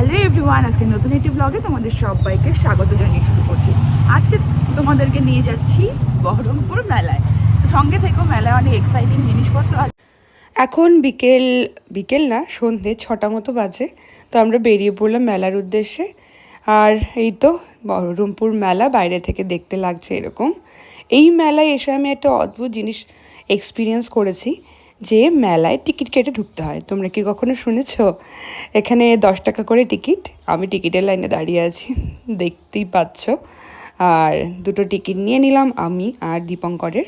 Hello everyone আজকে নতুন একটি ব্লগে তোমাদের সবাইকে স্বাগত জানিয়ে শুরু করছি। আজকে তোমাদেরকে নিয়ে যাচ্ছি বহরমপুর মেলায়। সঙ্গে থেকেও মেলায় অনেক এক্সাইটিং জিনিসপত্র আছে। এখন বিকেল বিকেল না, সন্ধে ছটা মতো বাজে। তো আমরা বেরিয়ে পড়লাম মেলার উদ্দেশ্যে। আর এই তো বহরমপুর মেলা বাইরে থেকে দেখতে লাগছে এরকম। এই মেলায় এসে আমি একটা অদ্ভুত জিনিস এক্সপিরিয়েন্স করেছি। যে মেলায় টিকিট কেটে ঢুকতে হয়। তোমরা কি কখনো শুনেছ? এখানে দশ টাকা করে টিকিট। আমি টিকিটের লাইনে দাঁড়িয়ে আছি, দেখতেই পাচ্ছ। আর দুটো টিকিট নিয়ে নিলাম আমি আর দীপঙ্করের।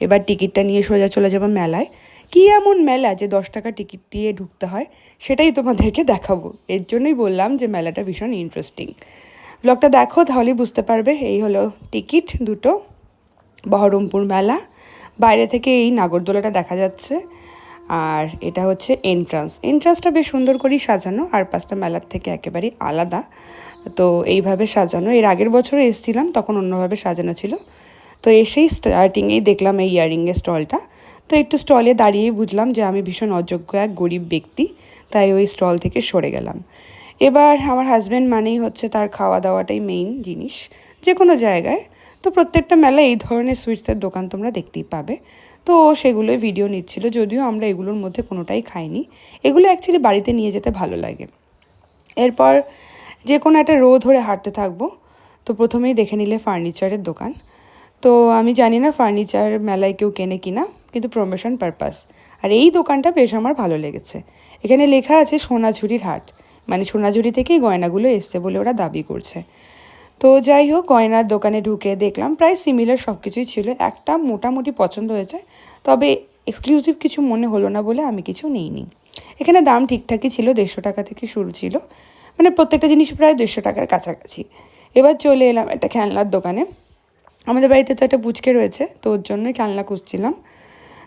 এবার টিকিটটা নিয়ে সোজা চলে যাব মেলায়। কী এমন মেলা যে দশ টাকা টিকিট দিয়ে ঢুকতে হয়? সেটাই তোমাদেরকে দেখাবো। এর জন্যই বললাম যে মেলাটা ভীষণ ইন্টারেস্টিং ব্লগটা দেখো, তাহলেই বুঝতে পারবে। এই হলো টিকিট, দুটো। বহরমপুর মেলা। বাইরে থেকে এই নাগরদোলাটা দেখা যাচ্ছে। আর এটা হচ্ছে এন্ট্রান্স এন্ট্রান্সটা বেশ সুন্দর করেই সাজানো, আর পাঁচটা মেলার থেকে একেবারেই আলাদা। তো এইভাবে সাজানো। এর আগের বছরে এসেছিলাম, তখন অন্যভাবে সাজানো ছিল। তো এসেই স্টার্টিংয়েই দেখলাম এই ইয়ারিংয়ের স্টলটা। তো একটু স্টলে দাঁড়িয়েই বুঝলাম যে আমি ভীষণ অযোগ্য এক গরিব ব্যক্তি, তাই ওই স্টল থেকে সরে গেলাম। এবার আমার হাজব্যান্ড মানেই হচ্ছে তার খাওয়া দাওয়াটাই মেইন জিনিস। যে কোনো জায়গায়। তো প্রত্যেকটা মেলায় এই ধরনের সুইটসের দোকান তোমরা দেখতেই পাবে। তো ও সেগুলোই ভিডিও নিচ্ছিল, যদিও আমরা এগুলোর মধ্যে কোনোটাই খাইনি। এগুলো অ্যাকচুয়ালি বাড়িতে নিয়ে যেতে ভালো লাগে। এরপর যে কোনো একটা রো ধরে হাঁটতে থাকব, তো প্রথমেই দেখে নিলে ফার্নিচারের দোকান। তো আমি জানি না ফার্নিচার মেলায় কেউ কেনে কিনা, কিন্তু প্রমোশন পারপাস আর এই দোকানটা বেশ আমার ভালো লেগেছে। এখানে লেখা আছে সোনাঝুরির হাট। মানে সোনাঝুরি থেকেই গয়নাগুলো এসছে বলে ওরা দাবি করছে। তো যাই হোক, গয়নার দোকানে ঢুকে দেখলাম প্রায় সিমিলার সব কিছুই ছিল। একটা মোটামুটি পছন্দ হয়েছে, তবে এক্সক্লুসিভ কিছু মনে হলো না বলে আমি কিছু নিইনি। এখানে দাম ঠিকঠাকই ছিল, দেড়শো টাকা থেকে শুরু ছিল। মানে প্রত্যেকটা জিনিস প্রায় দেড়শো টাকার কাছাকাছি। এবার চলে এলাম একটা খেলনার দোকানে। আমাদের বাড়িতে তো একটা বুচকে রয়েছে, তো ওর জন্যই খেলনা খুঁজছিলাম।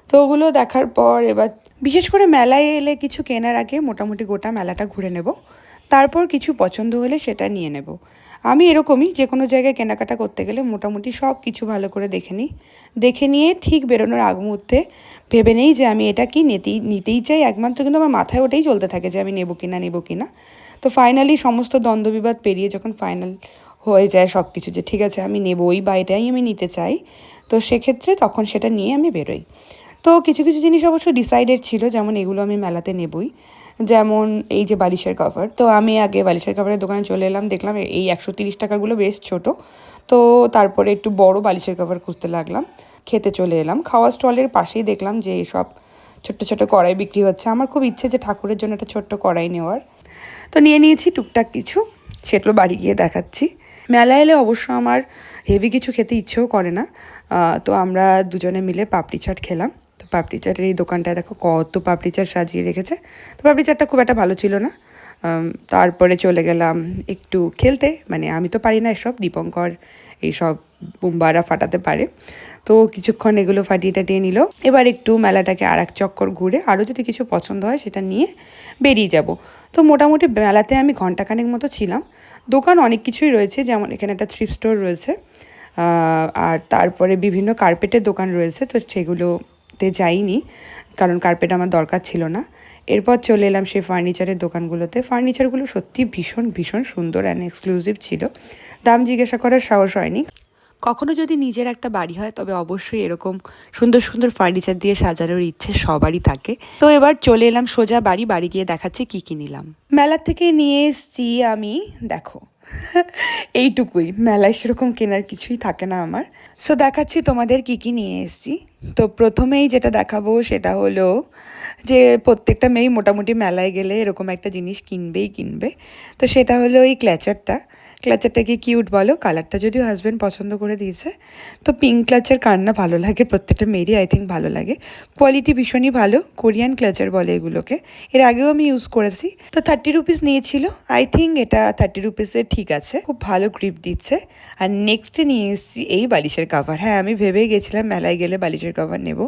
তো ওগুলো দেখার পর এবার বিশেষ করে মেলায় এলে কিছু কেনার আগে মোটামুটি গোটা মেলাটা ঘুরে নেব। তারপর কিছু পছন্দ হলে সেটা নিয়ে নেব। আমি এরকমই যে কোনো জায়গায় কেনাকাটা করতে গেলে মোটামুটি সব কিছু ভালো করে দেখে নিই। দেখে নিয়ে ঠিক বেরোনোর আগ মুহূর্তে ভেবে নেই যে আমি এটা কি নিতেই নিতেই চাই। একমাত্র কিন্তু আমার মাথায় ওটাই চলতে থাকে যে আমি নেব কিনা নেব কিনা। তো ফাইনালি সমস্ত দ্বন্দ্ববিবাদ পেরিয়ে যখন ফাইনাল হয়ে যায় সব কিছু যে ঠিক আছে আমি নেব ওই বাড়িটাই আমি নিতে চাই, তো সেক্ষেত্রে তখন সেটা নিয়ে আমি বেরোই। তো কিছু কিছু জিনিস অবশ্য ডিসাইডেড ছিল যেমন এগুলো আমি মেলাতে নেবই। যেমন এই যে বালিশের কভার তো আমি আগে বালিশের কভারের দোকানে চলে এলাম, দেখলাম এই একশো তিরিশ টাকাগুলো বেশ ছোট। তো তারপরে একটু বড় বালিশের কভার খুঁজতে লাগলাম, খেতে চলে এলাম। খাওয়া স্টলের পাশেই দেখলাম যে এইসব ছোট্ট ছোট কড়াই বিক্রি হচ্ছে। আমার খুব ইচ্ছে যে ঠাকুরের জন্য একটা ছোট্ট কড়াই নেওয়ার। তো নিয়ে নিয়েছি টুকটাক কিছু, সেগুলো বাড়ি গিয়ে দেখাচ্ছি। মেলা এলে অবশ্য আমার হেভি কিছু খেতে ইচ্ছেও করে না। তো আমরা দুজনে মিলে পাপড়ি চাট খেলাম। পাপড়ি চাটের এই দোকানটায় দেখো কত পাপড়ি চাট সাজিয়ে রেখেছে। তো পাপড়ি চাটটা খুব একটা ভালো ছিল না। তারপরে চলে গেলাম একটু খেলতে। মানে আমি তো পারি না এসব, দীপঙ্কর এইসব বুম্বারা ফাটাতে পারে। তো কিছুক্ষণ এগুলো ফাটিয়ে টাটিয়ে নিল। এবার একটু মেলাটাকে আর এক চক্কর ঘুরে আরও যদি কিছু পছন্দ হয় সেটা নিয়ে বেরিয়ে যাব। তো মোটামুটি মেলাতে আমি ঘন্টাখানেক মতো ছিলাম। দোকান অনেক কিছুই রয়েছে, যেমন এখানে একটা থ্রিফ স্টোর রয়েছে। আর তারপরে বিভিন্ন কার্পেটের দোকান রয়েছে। তো সেগুলোতে যাইনি কারণ কার্পেট আমার দরকার ছিল না। এরপর চলে এলাম সেই ফার্নিচারের দোকানগুলোতে। ফার্নিচারগুলো সত্যি ভীষণ ভীষণ সুন্দর অ্যান্ড এক্সক্লুসিভ ছিল। দাম জিজ্ঞাসা করার সাহস হয়নি। কখনো যদি নিজের একটা বাড়ি হয় তবে অবশ্যই এরকম সুন্দর সুন্দর ফার্নিচার দিয়ে সাজানোর ইচ্ছে সবারই থাকে। তো এবার চলে এলাম সোজা বাড়ি বাড়ি গিয়ে দেখাচ্ছি কি কি নিলাম। মেলার থেকে নিয়ে এসছি আমি দেখো এইটুকুই। মেলায় সেরকম কেনার কিছুই থাকে না আমার। সো দেখাচ্ছি তোমাদের কি কি নিয়ে এসছি। তো প্রথমেই যেটা দেখাবো সেটা হলো যে প্রত্যেকটা মেয়েই মোটামুটি মেলায় গেলে এরকম একটা জিনিস কিনবেই কিনবে। তো সেটা হলো এই ক্ল্যাচারটা। ক্লাচারটা কি কিউট বলো, কালারটা যদিও হাজব্যান্ড পছন্দ করে দিয়েছে। তো পিঙ্ক ক্লাচার কার না ভালো লাগে? প্রত্যেকটা মেয়েরই আই থিঙ্ক ভালো লাগে। কোয়ালিটি ভীষণই ভালো কোরিয়ান ক্লাচার বলে এগুলোকে। এর আগেও আমি ইউজ করেছি। তো থার্টি রুপিস নিয়েছিল। আই থিঙ্ক এটা থার্টি রুপিসের ঠিক আছে, খুব ভালো গ্রিপ দিচ্ছে। আর নেক্সটে নিয়ে এসেছি এই বালিশের কাভার হ্যাঁ আমি ভেবেই গেছিলাম মেলায় গেলে বালিশের কাভার নেব।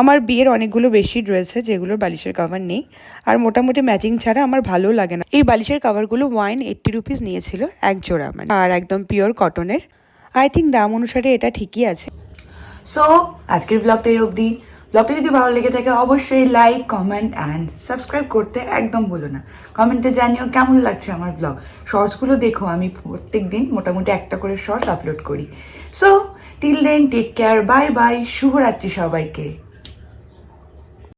আমার বিয়ের অনেকগুলো বেডশিট রয়েছে যেগুলোর বালিশের কাভার নেই। আর মোটামুটি ম্যাচিং ছাড়া আমার ভালো লাগে না। এই বালিশের কাভারগুলো ওয়াইন এইট্টি রুপিস নিয়েছিল এক জোড়া মানে আর একদম পিওর কটনের আই থিঙ্ক দাম অনুসারে এটা ঠিকই আছে। সো আজকের ব্লগটা এই অবধি। ব্লগটা যদি ভালো লেগে থাকে, অবশ্যই লাইক কমেন্ট অ্যান্ড সাবস্ক্রাইব করতে একদম ভুলো না। কমেন্টে জানিও কেমন লাগছে আমার ব্লগ শর্টসগুলো দেখো, আমি প্রত্যেক দিন মোটামুটি একটা করে শর্টস আপলোড করি। So till then take care bye bye শুভরাত্রি সবাইকে।